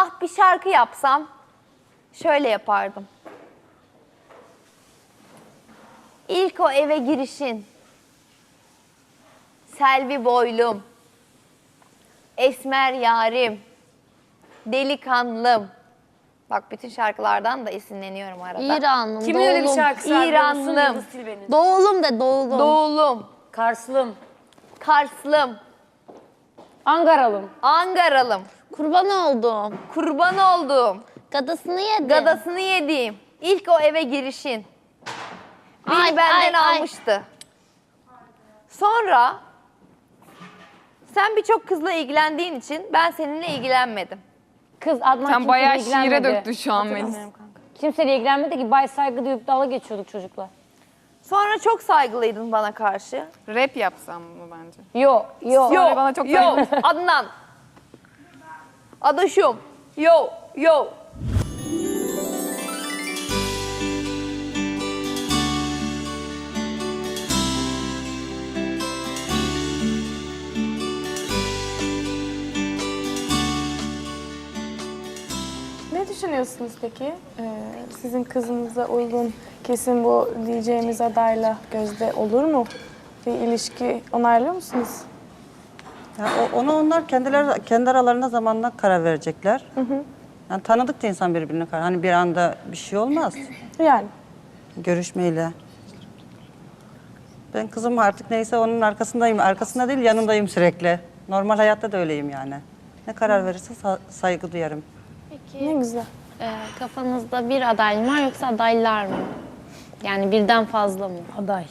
Ah bir şarkı yapsam şöyle yapardım. İlk o eve girişin. Selvi boylum. Esmer yarim. Delikanlım. Bak bütün şarkılardan da esinleniyorum arada. İranlım, Kimin öyle bir doğulum. şarkısı var? biliyor musun? İranlım. Yıldız Tilbe'nin. Doğulum de doğulum. Doğulum. Karslım. Karslım. Angaralım. Angaralım. Kurban oldum. Kurban olduğum. Gadasını yedim. Gadasını yediğim. İlk o eve girişin. Beni Ay, benden ay, ay. almıştı. Sonra sen birçok kızla ilgilendiğin için ben seninle ilgilenmedim. Kız Adnan Sen bayağı şiire döktün şu an Melis. Kimseyle ilgilenmedi ki bay saygı duyup dalga geçiyorduk çocuklar. Sonra çok saygılıydın bana karşı. Rap yapsam mı bence? Yo, yo. Yo, bana çok yo, Adnan. Adaşım. Yo, yo. Ne düşünüyorsunuz peki? Ee, sizin kızınıza uygun kesin bu diyeceğimiz adayla gözde olur mu? Bir ilişki onaylıyor musunuz? Ya o- onu onlar kendileri kendi aralarında zamanla karar verecekler. Yani tanıdıkça insan birbirine karar. Hani bir anda bir şey olmaz Yani görüşmeyle. Ben kızım artık neyse onun arkasındayım. Arkasında değil yanındayım sürekli. Normal hayatta da öyleyim yani. Ne karar verirse sa- saygı duyarım. ne güzel. Ee, kafanızda bir aday mı var yoksa adaylar mı? Yani birden fazla mı? Aday.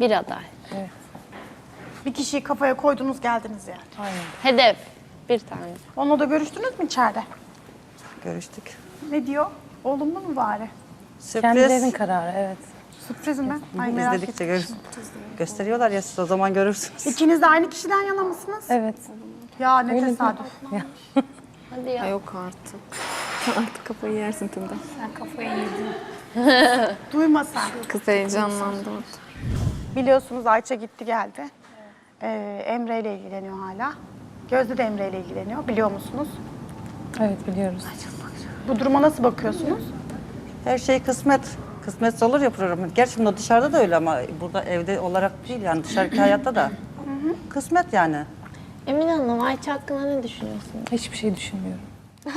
Bir aday. Bir kişiyi kafaya koydunuz geldiniz yani. Hedef. Bir tane. Onunla da görüştünüz mü içeride? Görüştük. Ne diyor? Olumlu mu bari? Kendilerinin Sürpriz. kararı evet. Sürpriz mi? Ay merak İzledikçe ettim. görürsün. Gösteriyorlar ya siz o zaman görürsünüz. İkiniz de aynı kişiden yana mısınız? Evet. Ya ne tesadüf. Hadi ya. Yok artık. artık kafayı yersin Tümden. Duyma sen. Kız heyecanlandı. Biliyorsunuz Ayça gitti geldi. Ee, Emre ile ilgileniyor hala. Gözde de Emre ile ilgileniyor. Biliyor musunuz? Evet biliyoruz. Bu duruma nasıl bakıyorsunuz? Her şey kısmet. Kısmetse olur ya program. Gerçi o dışarıda da öyle ama burada evde olarak değil yani dışarıki hayatta da. Kısmet yani. Emine Hanım, Ayça hakkında ne düşünüyorsunuz? Hiçbir şey düşünmüyorum.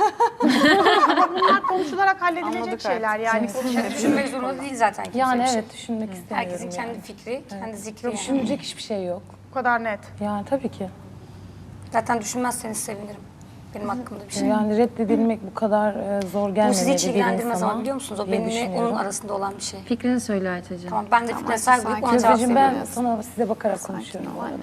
Bunlar konuşularak halledilecek Anladık şeyler yani. Düşünmek zorunda değil zaten kimse Yani bir şey. evet düşünmek istemiyorum Herkesin yani. kendi fikri, kendi zikri yani. düşünecek hiçbir şey yok. Bu kadar net. Yani tabii ki. Zaten düşünmezseniz sevinirim. Benim hakkımda bir şey. Yani reddedilmek bu kadar e, zor Bu gelmemeli sizi hiç bir ilgilendirmez insana ama biliyor musunuz? O diye benimle düşünüyorum. onun arasında olan bir şey. Fikrini söyle Ayça'cığım. Tamam ben de fikrine saygı duyup ona cevap ben veriyorum. sana size bakarak konuşuyorum. bu arada.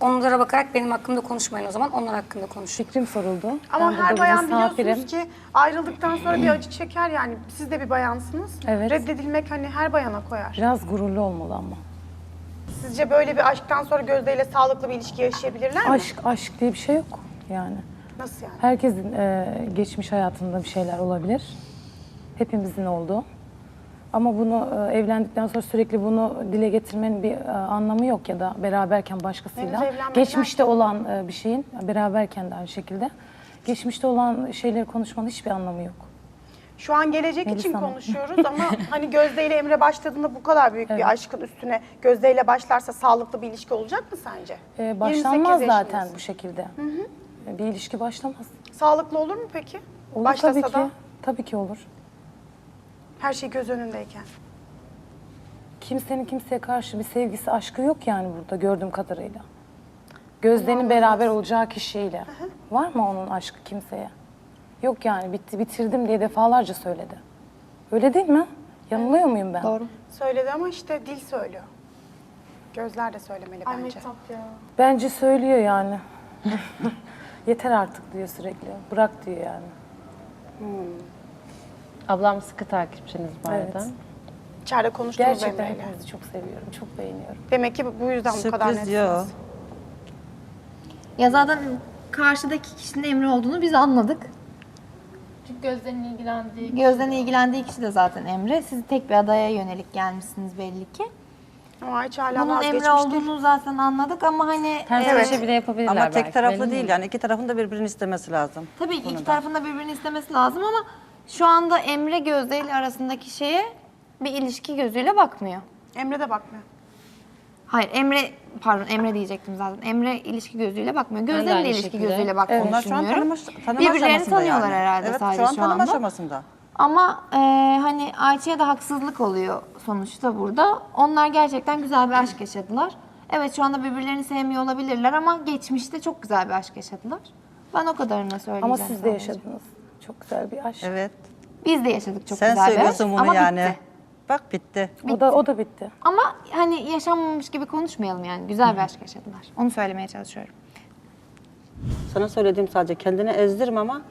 Onlara bakarak benim hakkımda konuşmayın o zaman. Onlar hakkında konuşun. Fikrim soruldu. Ama Ben her burada bayan misafirim. biliyorsunuz ki ayrıldıktan sonra bir acı çeker yani. Siz de bir bayansınız. Evet. Reddedilmek hani her bayana koyar. Biraz gururlu olmalı ama. Sizce böyle bir aşktan sonra Gözde ile sağlıklı bir ilişki yaşayabilirler mi? Aşk, aşk diye bir şey yok yani. Nasıl yani? Herkesin e, geçmiş hayatında bir şeyler olabilir. Hepimizin oldu. Ama bunu e, evlendikten sonra sürekli bunu dile getirmenin bir e, anlamı yok ya da beraberken başkasıyla. Henüz Geçmişte olan e, bir şeyin beraberken de aynı şekilde. Geçmişte olan şeyleri konuşmanın hiçbir anlamı yok. Şu an gelecek Melis için Hanım. konuşuyoruz ama hani Gözde ile Emre başladığında bu kadar büyük bir aşkın üstüne Gözde ile başlarsa sağlıklı bir ilişki olacak mı sence? E, 28 başlanmaz zaten yaşındasın. bu şekilde. E, Bir ilişki başlamaz. Sağlıklı olur mu peki? Olur Başlasa tabii ki. da Tabii ki olur. her şey göz önündeyken. Kimsenin kimseye karşı bir sevgisi, aşkı yok yani burada gördüğüm kadarıyla. Gözde'nin beraber olacağı kişiyle. Var mı onun aşkı kimseye? Yok yani bitti bitirdim diye defalarca söyledi. Öyle değil mi? Yanılıyor muyum ben? Doğru. Söyledi ama işte dil söylüyor. Gözler de söylemeli bence. Bence söylüyor yani. Yeter artık diyor sürekli. Bırak diyor yani. Ablam sıkı takipçiniz bu arada. Evet. İçeride konuştunuz Gerçekten Emre ile. hepinizi çok seviyorum, çok beğeniyorum. Demek ki bu yüzden bu kadar Sürpriz netsiniz. Ya zaten karşıdaki kişinin Emre olduğunu biz anladık. Çünkü gözlerinin ilgilendiği Gözden ilgilendiği kişi de zaten Emre. Siz tek bir adaya yönelik gelmişsiniz belli ki. Ama Ayça hala Bunun vazgeçmiş Emre değil. olduğunu zaten anladık ama hani Ters evet. köşe bile yapabilirler Ama belki. tek taraflı belli değil mi? yani iki tarafın da birbirini istemesi lazım. Tabii ki iki tarafın da birbirini istemesi lazım ama şu anda Emre Gözde ile arasındaki şeye bir ilişki gözüyle bakmıyor. Emre de bakmıyor. Hayır Emre pardon Emre diyecektim zaten. Emre ilişki gözüyle bakmıyor. de Gözde'nin de aynı ilişki şekilde. gözüyle baktığını Onlar şu an düşünüyorum. tanıma, tanıma Birbirlerini aşamasında tanıyorlar yani. herhalde evet, sadece şu an şu tanıma anda. aşamasında. Ama e, hani Ayça'ya da haksızlık oluyor sonuçta burada. Onlar gerçekten güzel bir aşk yaşadılar. Evet şu anda birbirlerini sevmiyor olabilirler ama geçmişte çok güzel bir aşk yaşadılar. Ben o kadarını söyleyeceğim. Ama siz de sadece. yaşadınız. Çok güzel bir aşk. Evet. Biz de yaşadık çok Sen güzel bir aşk. söylüyorsun bunu ama yani. bitti. Bak bitti. O da o da bitti. Ama hani yaşanmamış gibi konuşmayalım yani. Güzel bir aşk yaşadılar. Onu söylemeye çalışıyorum. Sana söylediğim sadece kendini ezdirme ama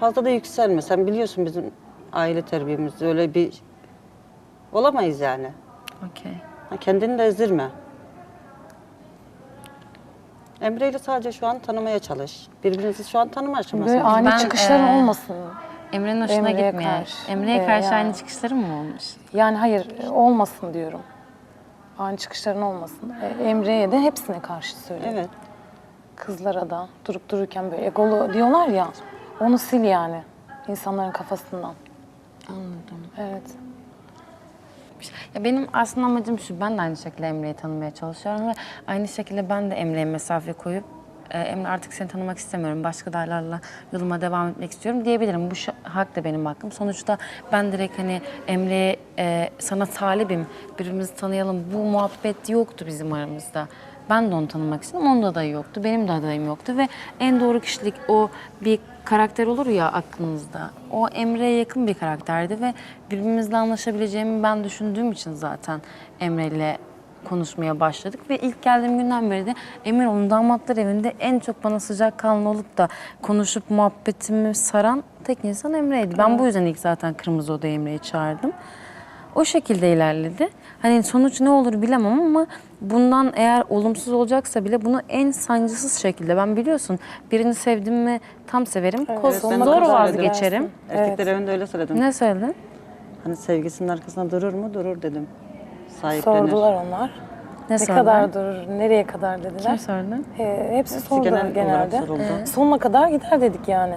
fazla da yükselme. Sen biliyorsun bizim aile terbiyemiz öyle bir olamayız yani. Okey. Ha, Kendini de ezdirme. Emre ile sadece şu an tanımaya çalış. Birbirinizi şu an tanıma aşamasında. Böyle ani Ben, çıkışların eee, olmasın. Emre'nin hoşuna Emre'ye gitmiyor. karşı. Emre'ye Ee, karşı yani. aynı çıkışları mı olmuş? Yani hayır e, olmasın diyorum. Ani çıkışların olmasın. E, Emre'ye de hepsine karşı söylüyorum. Evet. Kızlara da durup dururken böyle egolu diyorlar ya. Onu sil yani insanların kafasından. Anladım. Evet. Ya benim aslında amacım şu, ben de aynı şekilde Emre'yi tanımaya çalışıyorum ve aynı şekilde ben de Emre'ye mesafe koyup e, Emre artık seni tanımak istemiyorum, başka daylarla yoluma devam etmek istiyorum diyebilirim. Bu şu- hak da benim hakkım. Sonuçta ben direkt hani Emre'ye e, sana talibim, birbirimizi tanıyalım. Bu muhabbet yoktu bizim aramızda. Ben de onu tanımak istedim, onun da adayı yoktu, benim de adayım yoktu ve en doğru kişilik o bir karakter olur ya aklınızda. O Emre'ye yakın bir karakterdi ve birbirimizle anlaşabileceğimi ben düşündüğüm için zaten Emre'yle konuşmaya başladık ve ilk geldiğim günden beri de emin olun damatlar evinde en çok bana sıcak kanlı olup da konuşup muhabbetimi saran tek insan Emre'ydi. Ben bu yüzden ilk zaten Kırmızı Oda'ya Emre'yi çağırdım. O şekilde ilerledi. Hani sonuç ne olur bilemem ama bundan eğer olumsuz olacaksa bile bunu en sancısız şekilde ben biliyorsun birini sevdim mi tam severim. Koz- sonuna zor kadar vazgeçerim. gidersin. Erkekler evinde öyle söyledim. Ne söyledin? Hani sevgisinin arkasında durur mu? Durur dedim. Sahiplenir. Sordular onlar. Ne, Ne kadar durur, nereye kadar dediler. Kim sordu? Ee, hepsi Hepsi sordu genel olarak genelde. soruldu. Sonuna kadar gider dedik yani.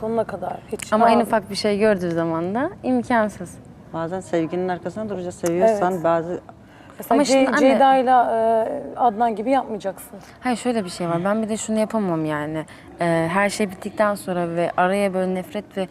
Sonuna kadar. Hiç Ama en ufak bir şey gördüğü zaman da imkansız. Bazen sevginin arkasında duracağız. Seviyorsan Evet. bazı Mesela Ama şimdi anne- Ceyda'yla e, Adnan gibi yapmayacaksın. Hayır şöyle bir şey var. Ben bir de şunu yapamam yani. Ee, her şey bittikten sonra ve araya böyle nefret ve